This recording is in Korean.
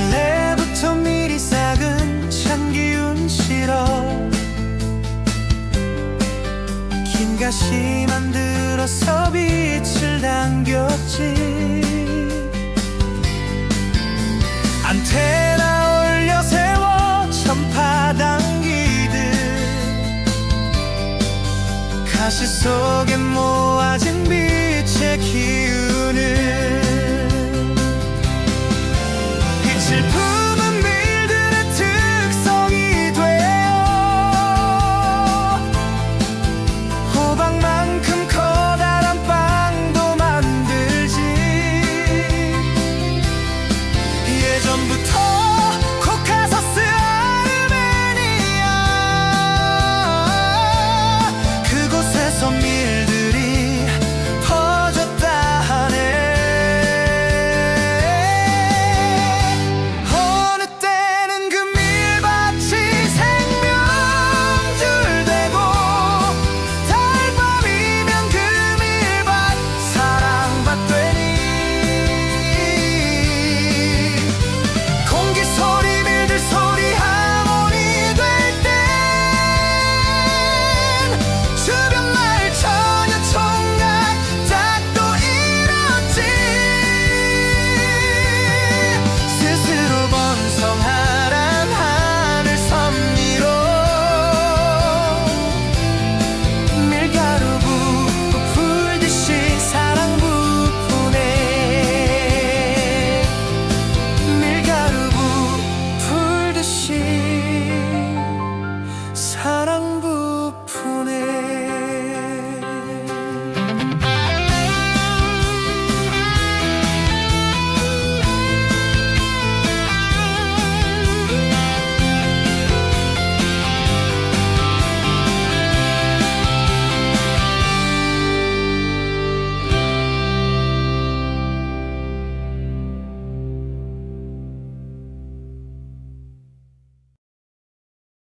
원래부터 미리 싹은 찬 기운 싫어 긴 가시 만들어서 빛을 당겼지. 안테나 올려 세워 전파 당기듯 가시 속에 모아진 빛의 기운을